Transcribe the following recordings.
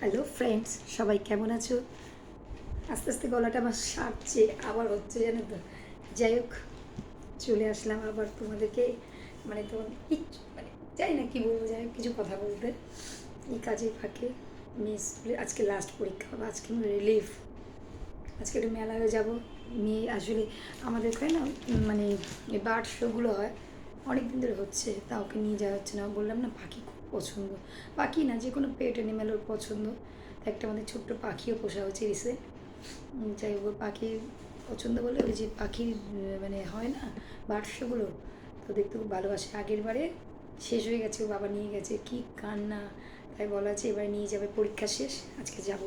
Hello friends সবাই কেমন আছো? আস্তে আস্তে গলাটা আমার সারছে, আবার হচ্ছে জানো তো। যাই হোক, চলে আসলাম আবার তোমাদেরকে। মানে তোমার কিচ্ছু মানে জানি না কি বলব, যাই কিছু কথা বলতে। এই কাজে ফাঁকে মেয়ে স্কুলে, আজকে লাস্ট পরীক্ষা হবে, আজকে রিলিফ আজকে একটু মেলায় যাব। মেয়ে আসলে আমাদের ওখানে না মানে বার্ড শোগুলো হয় অনেক দিন ধরে হচ্ছে, তা ওকে নিয়ে যাওয়া হচ্ছে না। বললাম না, পাখি পছন্দ। পাখি না, যে কোনো পেট অ্যানিম্যাল ওর পছন্দ। একটা আমাদের ছোট্ট পাখিও পোষা হচ্ছে রিসে যাই হোক পাখি পছন্দ বলে ওই যে পাখির মানে হয় না বার্ড শোগুলো তো দেখতে খুব ভালোবাসে। আগের বারে শেষ হয়ে গেছে, ও বাবা নিয়ে গেছে। কি কান্না, তাই বলা আছে এবার নিয়ে যাবে, পরীক্ষা শেষ, আজকে যাব।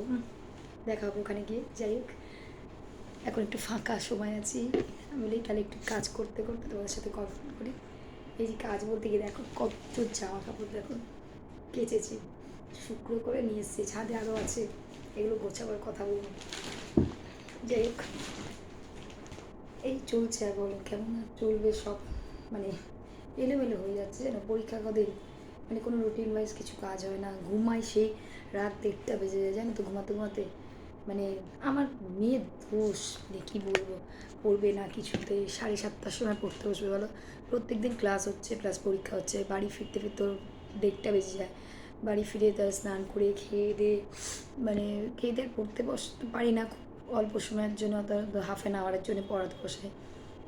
দেখা হবে ওখানে গিয়ে, যাই হোক। এখন একটু ফাঁকা সময় আছি, আমি বলি তাহলে একটু কাজ করতে করতে তোমাদের সাথে গল্প করি এই যে কাজ বলতে গিয়ে দেখো, কত জামা কাপড় দেখো। কেচেছি। শুক্র করে নিয়ে এসেছি, ছাদে আরও আছে। এগুলো গোছাবার কথা বলব। যাই হোক, এই চলছে আর বলো, কেমন চলবে সব? মানে এলোমেলো হয়ে যাচ্ছে যেন পরীক্ষা কদিন। মানে কোনো রুটিন ওয়াইজ কিছু কাজ হয় না। ঘুমাই সেই রাত দেড়টা বেজে যায়, জানো তো, ঘুমাতে ঘুমাতে। মানে আমার মেয়ের দোষ মানে কী বলব? পড়বে না কিছুতে, সাড়ে সাতটার সময় পড়তে বসবে, বলো? প্রত্যেক দিন ক্লাস হচ্ছে প্লাস পরীক্ষা হচ্ছে, বাড়ি ফিরতে ফিরতে দেড়টা বেজে যায়। বাড়ি ফিরে তার স্নান করে খেয়ে দিয়ে মানে খেয়ে দিয়ে পড়তে বসতে পারি না খুব অল্প সময়ের জন্য হাফ অ্যান আওয়ারের জন্য পড়াতে বসে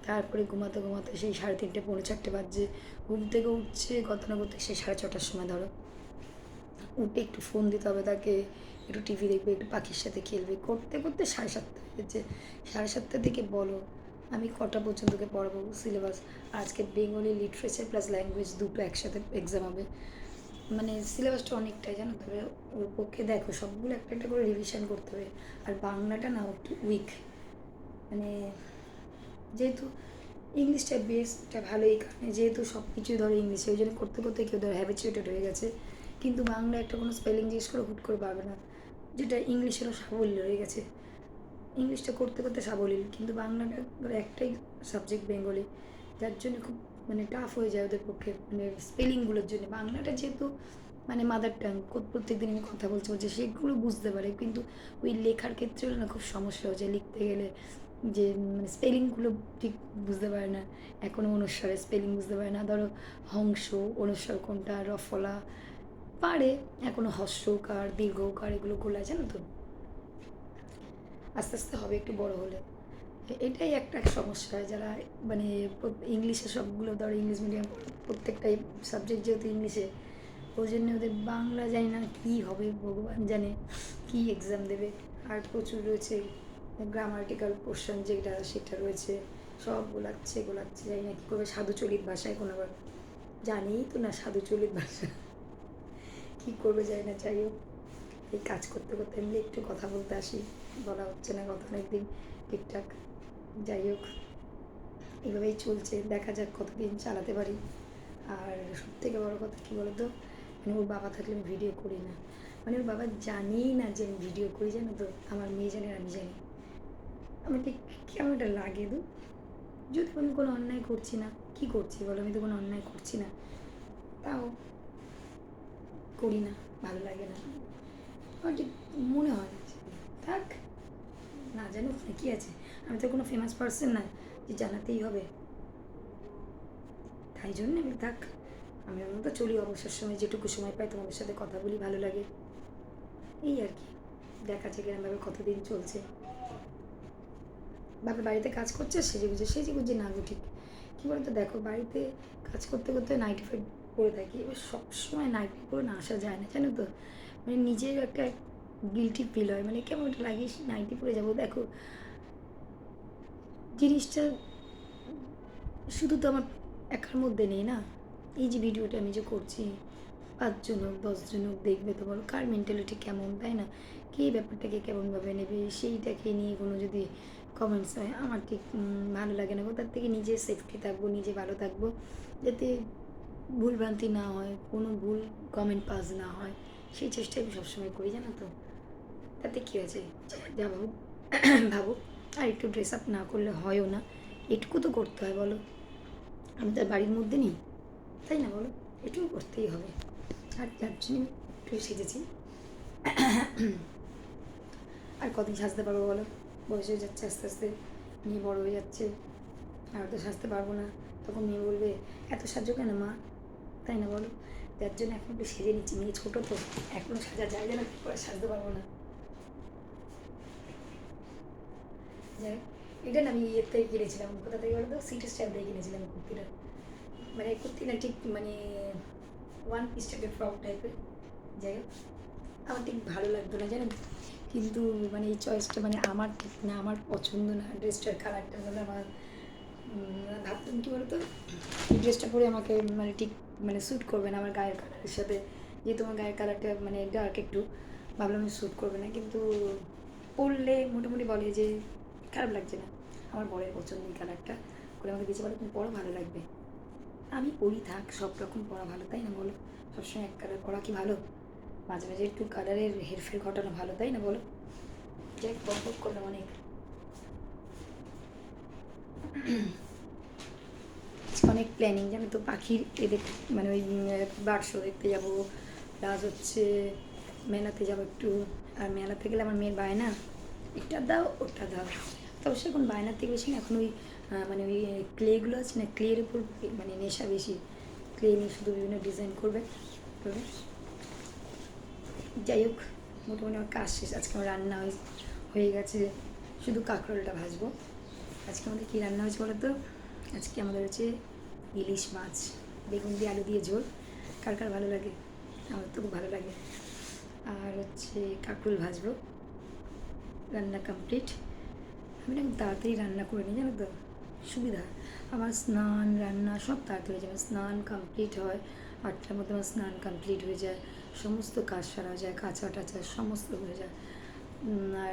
তারপরে ঘুমাতে ঘুমাতে সেই সাড়ে তিনটে, পৌনে চারটে বাজছে। ঘুম থেকে উঠছে কত না করতে সেই সাড়ে ছটার সময় ধরো। উঠে একটু ফোন দিতে হবে তাকে, একটু টিভি দেখবে, একটু পাখির সাথে খেলবে। করতে করতে সাড়ে সাতটা হয়েছে সাড়ে সাতটার দিকে বলো আমি কটা পর্যন্ত ওকে পড়াবো সিলেবাস আজকে বেঙ্গলি লিটারেচার প্লাস ল্যাঙ্গুয়েজ দুটো একসাথে এক্সাম হবে। মানে সিলেবাসটা অনেকটাই জানো তবে ওর পক্ষে দেখো, সবগুলো একটা একটা করে রিভিশন করতে হবে। আর বাংলাটা না একটু উইক মানে যেহেতু ইংলিশটা বেসটা ভালো এই কারণে যেহেতু সব কিছুই ধরো ইংলিশে, ওই জন্য করতে করতে কেউ ধরো হ্যাবিচুয়েটেড হয়ে গেছে। কিন্তু বাংলা একটা কোনো স্পেলিং জিজ্ঞেস করে হুট করে পাবে না। যেটা ইংলিশেরও সাফল্য হয়ে গেছে। ইংলিশটা করতে করতে সাবলীল, কিন্তু বাংলাটা একটাই সাবজেক্ট বেঙ্গলি, যার জন্য খুব মানে টাফ হয়ে যায় ওদের পক্ষে মানে স্পেলিংগুলোর জন্য। বাংলাটা যেহেতু মানে মাদার টাং প্রত্যেক দিন আমি কথা বলছি, বলছে, সেগুলো বুঝতে পারে, কিন্তু ওই লেখার ক্ষেত্রে না খুব সমস্যা হচ্ছে। লিখতে গেলে যে মানে স্পেলিংগুলো ঠিক বুঝতে পারে না। এখনও অনুস্বরে স্পেলিং বুঝতে পারে না। ধরো হংস অনুস্বর কোনটা, রফলা, পারে এখনও হস্যকার দীর্ঘকার, এগুলো গোলা জানো তো? আস্তে আস্তে হবে একটু বড় হলে। এটাই একটা সমস্যা, যারা মানে ইংলিশে সবগুলো ধরো ইংলিশ মিডিয়াম প্রত্যেকটাই সাবজেক্ট যেহেতু ইংলিশে ওই জন্য ওদের বাংলা জানি না কী হবে, ভগবান জানে কী এক্সাম দেবে। আর প্রচুর রয়েছে গ্রামাটিক্যাল পোর্শন যেটা, সেটা রয়েছে, সব গোলাচ্ছে গোলাচ্ছে, জানি না কী করবে। সাধুচলিত ভাষায় কোনো আবার জানিই তো না সাধুচলিত ভাষা। কী করবে জানি না, যাই হোক। এই কাজ করতে করতে এমনি একটু কথা বলতে আসি। বলা হচ্ছে না কথা অনেকদিন ঠিকঠাক। যাই হোক, এভাবেই চলছে, দেখা যাক কতদিন চালাতে পারি। আর সব থেকে বড়ো কথা কী বলতো মানে ওর বাবা থাকলে আমি ভিডিও করি না। মানে ওর বাবা জানেই না যে আমি ভিডিও করি, জানো তো? আমার মেয়ে জানে আমি জানি। আমার ঠিক কেমন একটা লাগে দু? যদি আমি কোনো অন্যায় করছি না, কি করছি বলো? আমি তো কোনো অন্যায় করছি না। তাও করি না, ভালো লাগে না। আমার ঠিক মনে হয় থাক। না জানুক না কি আছে। আমি তো কোনো ফেমাস পার্সন না, যে জানাতেই হবে। তাই জন্য আমি থাক, আমি আমার মতো চলি অবসর সময়, যেটুকু সময় পাই তোমাদের সাথে কথা বলি, ভালো লাগে। এই আর কি, দেখা যাক এরমভাবে কতদিন চলছে। বাপের বাড়িতে কাজ করছে, সেজে গুজে সেজে গুজে না গো ঠিক। কী বলতো, দেখো বাড়িতে কাজ করতে করতে নাইটি ফাইট পরে থাকি, এবার সবসময় নাইটি পরে না আসা যায় না, জানো তো? মানে নিজের একটা গিলটি ফিল হয়। মানে কেমন লাগে নাইটি পরে যাব। দেখো, জিনিসটা শুধু তো আমার একার মধ্যে নেই না। এই যে ভিডিওটা আমি যে করছি, পাঁচজন হোক, দশজন হোক, দেখবে তো বলো, কার মেন্টালিটি কেমন, তাই না? কে ব্যাপারটাকে কেমনভাবে নেবে, সেইটাকে নিয়ে কোনো যদি কমেন্টস হয়, আমার ঠিক ভালো লাগে না। তার থেকে নিজে সেফটি থাকব, নিজে ভালো থাকব, যাতে ভুলভ্রান্তি না হয়, কোনো ভুল কমেন্ট পাস না হয়, সেই চেষ্টা আমি সবসময় করি, জানো তো? তাতে কী হয়েছে? যা ভাবুক ভাবুক আর একটু ড্রেস আপ না করলে হয়ও না। এটুকু তো করতে হয়, বলো। আমি তার বাড়ির মধ্যে নেই। তাই না, বলো? এটুকু করতেই হবে। আর যার জন্য একটু সেজেছি। আর কদিন সাজতে পারব, বলো? বয়স হয়ে যাচ্ছে আস্তে আস্তে। মেয়ে বড় হয়ে যাচ্ছে। আর তো সাজতে পারব না। তখন মেয়ে বলবে, এত সাহায্য কেন, মা? তাই না, বলো? যার জন্য এখন একটু সেজে নিচ্ছি। মেয়ে ছোটো তো এখনও সাজা যায় না করে সাজতে পারব না। যাই এটা না আমি ইয়ের থেকে কিনেছিলাম কোথা থেকে বলো তো সিটি স্টাইল থেকে কিনেছিলাম কুর্তিটা মানে কুর্তিটা ঠিক মানে ওয়ান পিস টাইপের ফ্রক টাইপের যাই হোক আমার ঠিক ভালো লাগতো না জানেন কিন্তু মানে এই চয়েসটা মানে আমার ঠিক না আমার পছন্দ না ড্রেসটার কালারটা মানে আমার ভাবতাম কী বলতো এই ড্রেসটা পরে আমাকে মানে ঠিক মানে স্যুট করবে না আমার গায়ের কালারের সাথে যেহেতু আমার গায়ের কালারটা মানে ডার্ক একটু ভাবলাম স্যুট করবে না কিন্তু পরলে মোটামুটি বলে যে খারাপ লাগছে না। আমার বরের পছন্দ এই কালারটা। বলে আমাকে দিয়েছে, বলে, তুমি পরো ভালো লাগবে। আমি পরি থাক, সব রকম পরা ভালো, তাই না? বলো, সবসময় এক কালার পরা কি ভালো? মাঝে মাঝে একটু কালারের হেরফের ঘটানো ভালো, তাই না? বলো। যাই বক করলাম অনেক। অনেক প্ল্যানিং জানো তো? পাখির এদের মানে ওই শো দেখতে যাব। প্লাস হচ্ছে মেলাতে যাব একটু। আর মেলাতে গেলে আমার মেয়ের বায় না এটা দাও, ওটা দাও। তো অবশ্য এখন বায়নার থেকে বেশি না, এখন ওই মানে ওই ক্লেগুলো আছে না ক্লের উপর মানে নেশা বেশি। ক্লে নিয়ে শুধু বিভিন্ন ডিজাইন করবে করবে। যাই হোক, মোটামুটি আমার কাজ শেষ। আজকে আমার রান্না হয়ে হয়ে গেছে। শুধু কাঁকরোলটা ভাজবো। আজকে আমাদের কী রান্না হয়েছে বলো তো আজকে আমাদের হচ্ছে ইলিশ মাছ, বেগুন দিয়ে আলু দিয়ে ঝোল। কার কার ভালো লাগে? আমার তো খুব ভালো লাগে। আর হচ্ছে কাঁকরোল ভাজবো। রান্না কমপ্লিট আমি না তাড়াতাড়ি রান্না করে নিই, জানো তো? সুবিধা। আমার স্নান, রান্না সব তাড়াতাড়ি হয়ে যায়। স্নান কমপ্লিট হয়, আটটার মধ্যে আমার স্নান কমপ্লিট হয়ে যায়। সমস্ত কাজ সারা যায়, কাঁচা টাচা সমস্ত হয়ে যায়।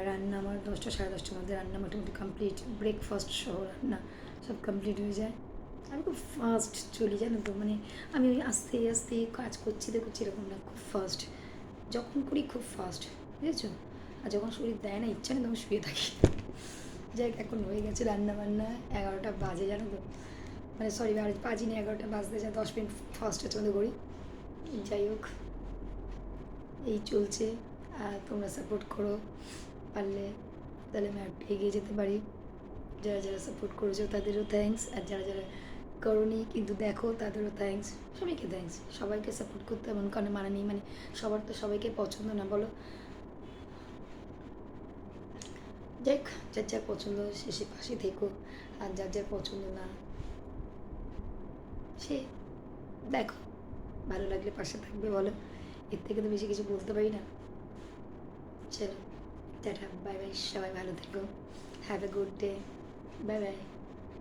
রান্না আমার দশটা, সাড়ে দশটার মধ্যে রান্না মোটামুটি কমপ্লিট ব্রেকফাস্ট সহ রান্না সব কমপ্লিট হয়ে যায়। আমি খুব ফাস্ট চলি, জানো তো? মানে আমি ওই আস্তে আস্তে কাজ করছি, তো করছি এরকম না, খুব ফাস্ট যখন করি খুব ফাস্ট বুঝেছ? আর যখন শরীর দেয় না, ইচ্ছা নেই তখন শুয়ে থাকি। যাই এখন হয়ে গেছে রান্না বান্না এগারোটা বাজে জানো তো। মানে সরি আর বাজিনি এগারোটা, বাজতে যা দশ মিনিট ফার্স্ট আমাদের করি যাই হোক, এই চলছে। আর তোমরা সাপোর্ট করো, পারলে তাহলে আমি একটু এগিয়ে যেতে পারি। যারা যারা সাপোর্ট করেছ তাদেরও থ্যাঙ্কস আর যারা যারা করনি কিন্তু দেখো তাদেরও থ্যাঙ্কস সবাইকে থ্যাঙ্কস সবাইকে সাপোর্ট করতে এমন কারণে মানে নেই। মানে সবার তো সবাইকে পছন্দ না, বলো। যাই যার যার পছন্দ, সে সে পাশে থেকো। আর যার যার পছন্দ না, সে দেখো, ভালো লাগলে পাশে থাকবে, বলো। এর থেকে তো বেশি কিছু বলতে পারি না। চলো, টাটা, বাই বাই, সবাই ভালো থেকো। Have a good day bye bye.